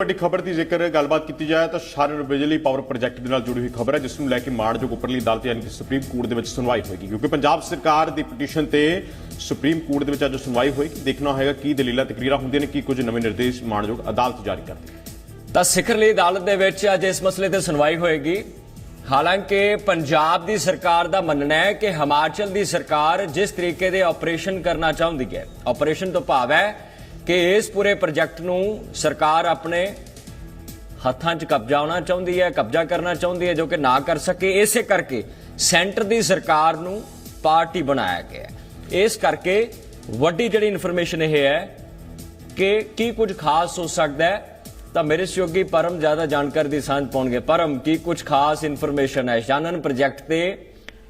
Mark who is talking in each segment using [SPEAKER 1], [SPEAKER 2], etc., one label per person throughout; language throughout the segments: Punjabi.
[SPEAKER 1] ਵੱਡੀ ਖਬਰ ਦੀ ਜ਼ਿਕਰ ਗੱਲਬਾਤ ਕੀਤੀ ਜਾਏ ਤਾਂ ਸ਼ਾਰਨ ਬਿਜਲੀ ਪਾਵਰ ਪ੍ਰੋਜੈਕਟ ਦੇ ਨਾਲ ਜੁੜੀ ਹੋਈ ਖਬਰ ਹੈ, ਜਿਸ ਨੂੰ ਲੈ ਕੇ ਮਾਣਯੋਗ ਉੱਪਰਲੀ ਅਦਾਲਤ ਯਾਨੀ ਕਿ ਸੁਪਰੀਮ ਕੋਰਟ ਦੇ ਵਿੱਚ ਸੁਣਵਾਈ ਹੋਏਗੀ। ਕਿਉਂਕਿ ਪੰਜਾਬ ਸਰਕਾਰ ਦੀ ਪਟੀਸ਼ਨ ਤੇ ਸੁਪਰੀਮ ਕੋਰਟ ਦੇ ਵਿੱਚ ਅੱਜ ਸੁਣਵਾਈ ਹੋਏਗੀ ਦੇਖਣਾ ਹੋਏਗਾ ਕੀ ਦਲੀਲਾਂ, ਤਕਰੀਰਾਂ ਹੁੰਦੀਆਂ ਨੇ, ਕੀ ਕੁਝ ਨਵੇਂ ਨਿਰਦੇਸ਼ ਮਾਣਯੋਗ ਅਦਾਲਤ ਜਾਰੀ ਕਰਦੀ ਹੈ
[SPEAKER 2] ਤਾਂ ਸਿਖਰਲੀ ਅਦਾਲਤ ਦੇ ਵਿੱਚ ਅੱਜ ਇਸ ਮਸਲੇ ਤੇ ਸੁਣਵਾਈ ਹੋਏਗੀ। ਹਾਲਾਂਕਿ ਪੰਜਾਬ ਦੀ ਸਰਕਾਰ ਦਾ ਮੰਨਣਾ ਹੈ ਕਿ ਹਿਮਾਚਲ ਦੀ ਸਰਕਾਰ ਜਿਸ ਤਰੀਕੇ ਦੇ ਆਪਰੇਸ਼ਨ ਕਰਨਾ ਚਾਹੁੰਦੀ ਹੈ ਆਪਰੇਸ਼ਨ ਤੋਂ ਭਾਵ ਹੈ ਕਿ ਇਸ ਪੂਰੇ ਪ੍ਰੋਜੈਕਟ ਨੂੰ ਸਰਕਾਰ ਆਪਣੇ ਹੱਥਾਂ 'ਚ ਕਬਜ਼ਾ ਹੋਣਾ ਚਾਹੁੰਦੀ ਹੈ, ਕਬਜ਼ਾ ਕਰਨਾ ਚਾਹੁੰਦੀ ਹੈ ਜੋ ਕਿ ਨਾ ਕਰ ਸਕੇ, ਇਸੇ ਕਰਕੇ ਸੈਂਟਰ ਦੀ ਸਰਕਾਰ ਨੂੰ ਪਾਰਟੀ ਬਣਾਇਆ ਗਿਆ ਇਸ ਕਰਕੇ ਵੱਡੀ ਜਿਹੜੀ ਇਨਫੋਰਮੇਸ਼ਨ ਇਹ ਹੈ ਕਿ ਕੀ ਕੁਝ ਖਾਸ ਹੋ ਸਕਦਾ ਹੈ, ਤਾਂ ਮੇਰੇ ਸਹਿਯੋਗੀ ਪਰਮ ਜ਼ਿਆਦਾ ਜਾਣਕਾਰੀ ਦੀ ਸਾਂਝ ਪਾਉਣਗੇ। ਪਰਮ, ਕੀ ਕੁਝ ਖਾਸ ਇਨਫੋਰਮੇਸ਼ਨ ਹੈ? ਸ਼ਾਨਨ ਪ੍ਰੋਜੈਕਟ ਤੇ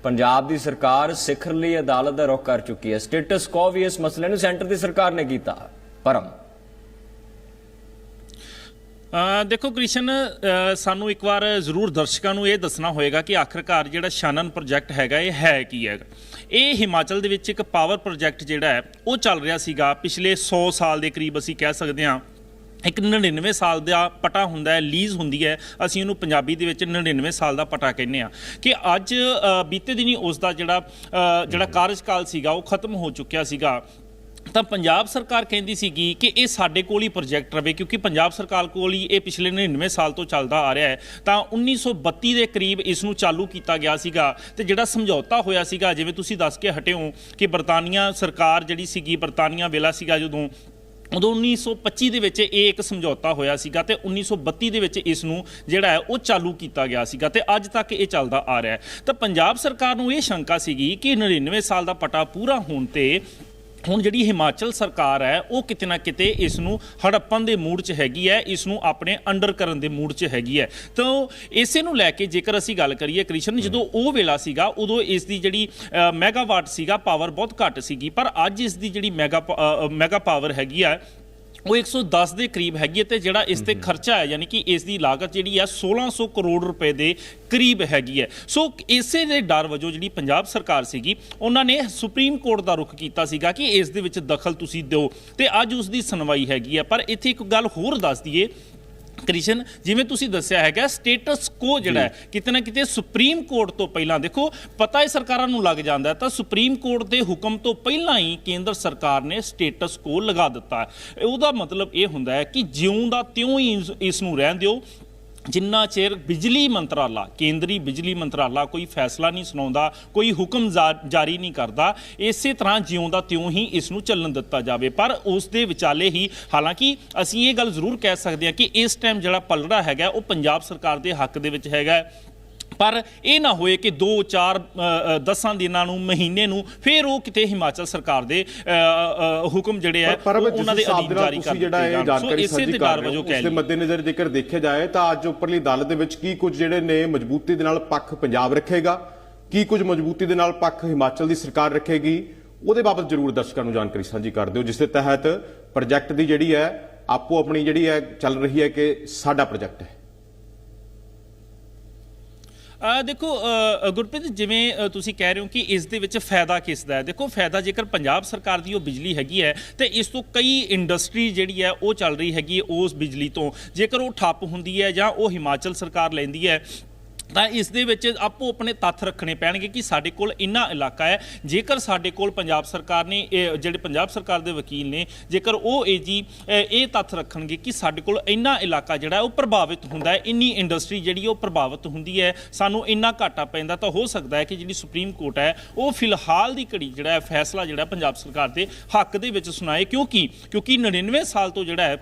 [SPEAKER 2] ਪੰਜਾਬ ਦੀ ਸਰਕਾਰ ਸਿਖਰਲੀ ਅਦਾਲਤ ਦਾ ਰੁਖ ਕਰ ਚੁੱਕੀ ਹੈ। ਸਟੇਟਸ ਕੋ ਵੀ ਇਸ ਮਸਲੇ ਨੂੰ ਸੈਂਟਰ ਦੀ ਸਰਕਾਰ ਨੇ ਕੀਤਾ। ਪਰਮ।
[SPEAKER 3] ਦੇਖੋ ਕ੍ਰਿਸ਼ਨ ਸਾਨੂੰ ਇੱਕ ਵਾਰ ਜ਼ਰੂਰ ਦਰਸ਼ਕਾਂ ਨੂੰ ਇਹ ਦੱਸਣਾ ਹੋਏਗਾ ਕਿ ਆਖਰਕਾਰ ਜਿਹੜਾ ਸ਼ਾਨਨ ਪ੍ਰੋਜੈਕਟ ਹੈਗਾ, ਇਹ ਹੈ ਕੀ ਹੈਗਾ ਇਹ ਹਿਮਾਚਲ ਦੇ ਵਿੱਚ ਇੱਕ ਪਾਵਰ ਪ੍ਰੋਜੈਕਟ ਜਿਹੜਾ ਹੈ, ਉਹ ਚੱਲ ਰਿਹਾ ਸੀਗਾ। ਪਿਛਲੇ 100 ਸਾਲ ਦੇ ਕਰੀਬ ਅਸੀਂ ਕਹਿ ਸਕਦੇ ਹਾਂ, ਇੱਕ 99 ਸਾਲ ਦਾ ਪਟਾ ਹੁੰਦਾ ਹੈ, ਲੀਜ਼ ਹੁੰਦੀ ਹੈ। ਅਸੀਂ ਉਹਨੂੰ ਪੰਜਾਬੀ ਦੇ ਵਿੱਚ 99 ਸਾਲ ਦਾ ਪਟਾ ਕਹਿੰਦੇ ਆ ਕਿ ਅੱਜ ਬੀਤੇ ਦਿਨੀ ਉਸ ਦਾ ਜਿਹੜਾ ਜਿਹੜਾ ਕਾਰਜਕਾਲ ਸੀਗਾ, ਉਹ ਖਤਮ ਹੋ ਚੁੱਕਿਆ ਸੀਗਾ। ਤਾਂ ਪੰਜਾਬ ਸਰਕਾਰ ਕਹਿੰਦੀ ਸੀਗੀ ਕਿ ਇਹ ਸਾਡੇ ਕੋਲ ਹੀ ਪ੍ਰੋਜੈਕਟ ਰਵੇ, ਕਿਉਂਕਿ ਪੰਜਾਬ ਸਰਕਾਰ ਕੋਲ ਹੀ ਇਹ ਪਿਛਲੇ 99 ਸਾਲ ਤੋਂ ਚੱਲਦਾ ਆ ਰਿਹਾ ਹੈ। ਤਾਂ 1932 ਦੇ ਕਰੀਬ ਇਸ ਨੂੰ ਚਾਲੂ ਕੀਤਾ ਗਿਆ ਸੀਗਾ ਤੇ ਜਿਹੜਾ ਸਮਝੌਤਾ ਹੋਇਆ ਸੀਗਾ, ਜਿਵੇਂ ਤੁਸੀਂ ਦੱਸ ਕੇ ਹਟਿਓ ਕਿ ਬਰਤਾਨੀਆ ਸਰਕਾਰ ਜਿਹੜੀ ਸੀਗੀ, ਬਰਤਾਨੀਆ ਵੇਲਾ ਸੀਗਾ ਜਦੋਂ, ਉਦੋਂ 1925 ਦੇ ਵਿੱਚ ਇਹ ਇੱਕ ਸਮਝੌਤਾ ਹੋਇਆ ਸੀਗਾ ਤੇ 1932 ਦੇ ਵਿੱਚ ਇਸ ਨੂੰ ਜਿਹੜਾ ਹੈ ਉਹ ਚਾਲੂ ਕੀਤਾ ਗਿਆ ਸੀਗਾ ਤੇ ਅੱਜ ਤੱਕ ਇਹ ਚੱਲਦਾ ਆ ਰਿਹਾ ਹੈ। ਤਾਂ ਪੰਜਾਬ ਸਰਕਾਰ ਨੂੰ ਇਹ ਸ਼ੰਕਾ ਸੀਗੀ ਕਿ 99 ਸਾਲ ਦਾ ਪਟਾ ਪੂਰਾ ਹੋਣ ਤੇ ਹੁਣ ਜਿਹੜੀ ਹਿਮਾਚਲ ਸਰਕਾਰ ਹੈ ਉਹ ਕਿਤੇ ਨਾ ਕਿਤੇ ਇਸ ਨੂੰ ਹੜੱਪਣ ਦੇ ਮੂਡ 'ਚ ਹੈਗੀ ਹੈ ਇਸ ਨੂੰ ਆਪਣੇ ਅੰਡਰ ਕਰਨ ਦੇ ਮੂਡ 'ਚ ਹੈਗੀ ਹੈ। ਤਾਂ ਇਸੇ ਨੂੰ ਲੈ ਕੇ ਜੇਕਰ ਅਸੀਂ ਗੱਲ ਕਰੀਏ ਕ੍ਰਿਸ਼ਨ ਜਦੋਂ ਉਹ ਵੇਲਾ ਸੀਗਾ ਉਦੋਂ ਇਸ ਦੀ ਜਿਹੜੀ ਮੈਗਾਵਾਟ ਸੀਗਾ ਪਾਵਰ ਬਹੁਤ ਘੱਟ ਸੀਗੀ ਪਰ ਅੱਜ ਇਸ ਦੀ ਜਿਹੜੀ ਮੈਗਾ ਮੈਗਾ ਪਾਵਰ ਹੈਗੀ ਆ ਉਹ 110 ਦੇ ਕਰੀਬ ਹੈਗੀ ਤੇ ਜਿਹੜਾ ਇਸ ਤੇ ਖਰਚਾ ਹੈ ਯਾਨੀ ਕਿ ਇਸ ਦੀ ਲਾਗਤ ਜਿਹੜੀ ਹੈ 1600 ਕਰੋੜ ਰੁਪਏ ਦੇ ਕਰੀਬ ਹੈਗੀ ਹੈ। ਸੋ ਇਸੇ ਦੇ ਡਰ ਵਜੋਂ ਜਿਹੜੀ ਪੰਜਾਬ ਸਰਕਾਰ ਸੀਗੀ ਉਹਨਾਂ ਨੇ ਸੁਪਰੀਮ ਕੋਰਟ ਦਾ ਰੁਖ ਕੀਤਾ ਸੀਗਾ ਕਿ ਇਸ ਦੇ ਵਿੱਚ ਦਖਲ ਤੁਸੀਂ ਦਿਓ। ਤੇ ਅੱਜ ਉਸ ਦੀ ਸੁਣਵਾਈ ਹੈਗੀ ਹੈ। ਪਰ ਇੱਥੇ ਇੱਕ ਗੱਲ ਹੋਰ ਦੱਸ ਦਈਏ ਕ੍ਰਿਸ਼ਨ ਜਿਵੇਂ ਤੁਸੀਂ ਦੱਸਿਆ ਹੈਗਾ ਸਟੇਟਸ ਕੋ ਜਿਹੜਾ ਹੈ ਕਿਤੇ ਨਾ ਕਿਤੇ ਸੁਪਰੀਮ ਕੋਰਟ ਤੋਂ ਪਹਿਲਾਂ ਦੇਖੋ ਪਤਾ ਹੈ ਸਰਕਾਰਾਂ ਨੂੰ ਲੱਗ ਜਾਂਦਾ ਤਾਂ ਸੁਪਰੀਮ ਕੋਰਟ ਦੇ ਹੁਕਮ ਤੋਂ ਪਹਿਲਾਂ ਹੀ ਕੇਂਦਰ ਸਰਕਾਰ ਨੇ ਸਟੇਟਸ ਕੋ ਲਗਾ ਦਿੱਤਾ ਉਹਦਾ ਮਤਲਬ ਇਹ ਹੁੰਦਾ ਹੈ ਕਿ ਜਿਉਂ ਦਾ ਤਿਉਂ ਹੀ ਇਸ ਨੂੰ ਰਹਿਣ ਦਿਓ ਜਿੰਨਾ ਚਿਰ ਬਿਜਲੀ ਮੰਤਰਾਲਾ, ਕੇਂਦਰੀ ਬਿਜਲੀ ਮੰਤਰਾਲਾ ਕੋਈ ਫੈਸਲਾ ਨਹੀਂ ਸੁਣਾਉਂਦਾ, ਕੋਈ ਹੁਕਮ ਜਾ- ਜਾਰੀ ਨਹੀਂ ਕਰਦਾ, ਇਸੇ ਤਰ੍ਹਾਂ ਜਿਉਂਦਾ ਤਿਉਂ ਹੀ ਇਸ ਨੂੰ ਚੱਲਣ ਦਿੱਤਾ ਜਾਵੇ। ਪਰ ਉਸ ਦੇ ਵਿਚਾਲੇ ਹੀ ਹਾਲਾਂਕਿ ਅਸੀਂ ਇਹ ਗੱਲ ਜ਼ਰੂਰ ਕਹਿ ਸਕਦੇ ਹਾਂ ਕਿ ਇਸ ਟਾਈਮ ਜਿਹੜਾ ਪਲੜਾ ਹੈਗਾ, ਉਹ ਪੰਜਾਬ ਸਰਕਾਰ ਦੇ ਹੱਕ ਦੇ ਵਿੱਚ ਹੈਗਾ ਪਰ ਇਹ ਨਾ ਹੋਏ ਕਿ 2 4 10 ਦਿਨਾਂ ਨੂੰ ਮਹੀਨੇ ਨੂੰ ਫਿਰ ਉਹ ਕਿਤੇ ਹਿਮਾਚਲ ਸਰਕਾਰ ਦੇ ਹੁਕਮ ਜਿਹੜੇ ਆ ਉਹਨਾਂ ਦੇ ਅਧੀਨ ਜਾਰੀ ਕਰ
[SPEAKER 1] ਜਿਹੜਾ ਇਹ ਜਾਣਕਾਰੀ ਸਾਂਝੀ ਕਰ ਰਹੇ ਹੋ ਉਸ ਦੇ ਮੱਦੇਨਜ਼ਰ ਜੇਕਰ ਦੇਖਿਆ ਜਾਏ ਤਾਂ ਅੱਜ ਉੱਪਰਲੀ ਅਦਾਲਤ ਦੇ ਵਿੱਚ ਕੀ ਕੁਝ ਜਿਹੜੇ ਨੇ ਮਜ਼ਬੂਤੀ ਦੇ ਨਾਲ ਪੱਖ ਪੰਜਾਬ ਰੱਖੇਗਾ? ਕੀ ਕੁਝ ਮਜ਼ਬੂਤੀ ਦੇ ਨਾਲ ਪੱਖ ਹਿਮਾਚਲ ਦੀ ਸਰਕਾਰ ਰੱਖੇਗੀ? ਉਹਦੇ ਬਾਬਤ ਜ਼ਰੂਰ ਦਰਸ਼ਕਾਂ ਨੂੰ ਜਾਣਕਾਰੀ ਸਾਂਝੀ ਕਰ ਦਿਓ ਜਿਸ ਦੇ ਤਹਿਤ ਪ੍ਰੋਜੈਕਟ ਦੀ ਜਿਹੜੀ ਹੈ ਆਪੋ ਆਪਣੀ ਜਿਹੜੀ ਹੈ ਚੱਲ ਰਹੀ ਹੈ ਕਿ ਸਾਡਾ ਪ੍ਰੋਜੈਕਟ ਹੈ।
[SPEAKER 3] ਦੇਖੋ ਗੁਰਪ੍ਰੀਤ ਜਿਵੇਂ ਤੁਸੀਂ ਕਹਿ ਰਹੇ ਹੋ ਕਿ ਇਸ ਦੇ ਵਿੱਚ ਫਾਇਦਾ ਕਿਸ ਦਾ ਹੈ? ਦੇਖੋ, ਫਾਇਦਾ ਜੇਕਰ ਪੰਜਾਬ ਸਰਕਾਰ ਦੀ ਉਹ ਬਿਜਲੀ ਹੈਗੀ ਹੈ, ਤੇ ਇਸ ਤੋਂ ਕਈ ਇੰਡਸਟਰੀ ਜਿਹੜੀ ਹੈ, ਉਹ ਚੱਲ ਰਹੀ ਹੈਗੀ ਉਸ ਬਿਜਲੀ ਤੋਂ। ਜੇਕਰ ਉਹ ਠੱਪ ਹੁੰਦੀ ਹੈ ਜਾਂ ਉਹ ਹਿਮਾਚਲ ਸਰਕਾਰ ਲੈਂਦੀ ਹੈ ਤਾਂ ਇਸ ਦੇ ਵਿੱਚ ਆਪੋ ਆਪਣੇ ਤੱਥ ਰੱਖਣੇ ਪੈਣਗੇ ਕਿ ਸਾਡੇ ਕੋਲ ਇੰਨਾ ਇਲਾਕਾ ਹੈ। ਜੇਕਰ ਸਾਡੇ ਕੋਲ ਪੰਜਾਬ ਸਰਕਾਰ ਨੇ ਜਿਹੜੇ ਪੰਜਾਬ ਸਰਕਾਰ ਦੇ ਵਕੀਲ ਨੇ, ਜੇਕਰ ਉਹ ਇਹ ਜੀ, ਇਹ ਤੱਥ ਰੱਖਣਗੇ ਕਿ ਸਾਡੇ ਕੋਲ ਇੰਨਾ ਇਲਾਕਾ ਜਿਹੜਾ ਉਹ ਪ੍ਰਭਾਵਿਤ ਹੁੰਦਾ ਹੈ। ਇੰਨੀ ਇੰਡਸਟਰੀ ਜਿਹੜੀ ਉਹ ਪ੍ਰਭਾਵਿਤ ਹੁੰਦੀ ਹੈ। ਸਾਨੂੰ ਇੰਨਾ ਘਾਟਾ ਪੈਂਦਾ ਤਾਂ ਹੋ ਸਕਦਾ ਹੈ ਕਿ ਜਿਹੜੀ ਸੁਪਰੀਮ ਕੋਰਟ ਹੈ, ਉਹ ਫਿਲਹਾਲ ਦੀ ਘੜੀ ਜਿਹੜਾ ਹੈ, ਫੈਸਲਾ ਜਿਹੜਾ ਪੰਜਾਬ ਸਰਕਾਰ ਦੇ ਹੱਕ ਦੇ ਵਿੱਚ ਸੁਣਾਏ। ਕਿਉਂਕਿ ਕਿਉਂਕਿ 99 ਸਾਲ ਤੋਂ ਜਿਹੜਾ ਹੈ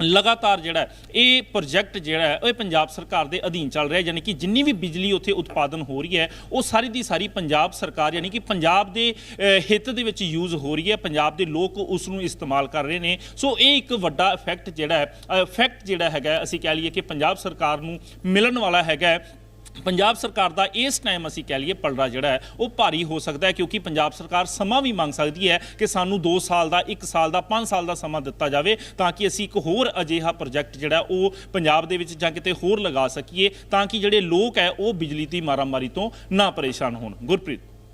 [SPEAKER 3] ਲਗਾਤਾਰ ਜਿਹੜਾ ਇਹ ਪ੍ਰੋਜੈਕਟ ਜਿਹੜਾ ਹੈ ਉਹ ਇਹ ਪੰਜਾਬ ਸਰਕਾਰ ਦੇ ਅਧੀਨ ਚੱਲ ਰਿਹਾ ਯਾਨੀ ਕਿ ਜਿੰਨੀ ਵੀ ਬਿਜਲੀ ਉੱਥੇ ਉਤਪਾਦਨ ਹੋ ਰਹੀ ਹੈ, ਉਹ ਸਾਰੀ ਦੀ ਸਾਰੀ ਪੰਜਾਬ ਸਰਕਾਰ, ਯਾਨੀ ਕਿ ਪੰਜਾਬ ਦੇ ਹਿੱਤ ਦੇ ਵਿੱਚ ਯੂਜ਼ ਹੋ ਰਹੀ ਹੈ, ਪੰਜਾਬ ਦੇ ਲੋਕ ਉਸ ਨੂੰ ਇਸਤੇਮਾਲ ਕਰ ਰਹੇ ਨੇ। ਸੋ ਇਹ ਇੱਕ ਵੱਡਾ ਇਫੈਕਟ ਜਿਹੜਾ ਹੈ ਇਫੈਕਟ ਜਿਹੜਾ ਹੈਗਾ, ਅਸੀਂ ਕਹਿ ਲਈਏ ਕਿ ਪੰਜਾਬ ਸਰਕਾਰ ਨੂੰ ਮਿਲਣ ਵਾਲਾ ਹੈਗਾ ਪੰਜਾਬ ਸਰਕਾਰ ਦਾ ਇਸ ਟਾਈਮ ਅਸੀਂ ਕਹਿ ਲਈਏ ਪਲੜਾ ਜਿਹੜਾ ਹੈ, ਉਹ ਭਾਰੀ ਹੋ ਸਕਦਾ ਹੈ ਕਿਉਂਕਿ ਪੰਜਾਬ ਸਰਕਾਰ ਸਮਾਂ ਵੀ ਮੰਗ ਸਕਦੀ ਹੈ ਕਿ ਸਾਨੂੰ 2 ਸਾਲ ਦਾ 1 ਸਾਲ ਦਾ 5 ਸਾਲ ਦਾ ਸਮਾਂ ਦਿੱਤਾ ਜਾਵੇ ਤਾਂ ਕਿ ਅਸੀਂ ਇੱਕ ਹੋਰ ਅਜਿਹਾ ਪ੍ਰੋਜੈਕਟ ਜਿਹੜਾ ਉਹ ਪੰਜਾਬ ਦੇ ਵਿੱਚ ਜਾਂ ਕਿਤੇ ਹੋਰ ਲਗਾ ਸਕੀਏ ਤਾਂ ਕਿ ਜਿਹੜੇ ਲੋਕ ਹੈ ਉਹ ਬਿਜਲੀ ਦੀ ਮਾਰਾਮਾਰੀ ਤੋਂ ਨਾ ਪਰੇਸ਼ਾਨ ਹੋਣ। ਗੁਰਪ੍ਰੀਤ।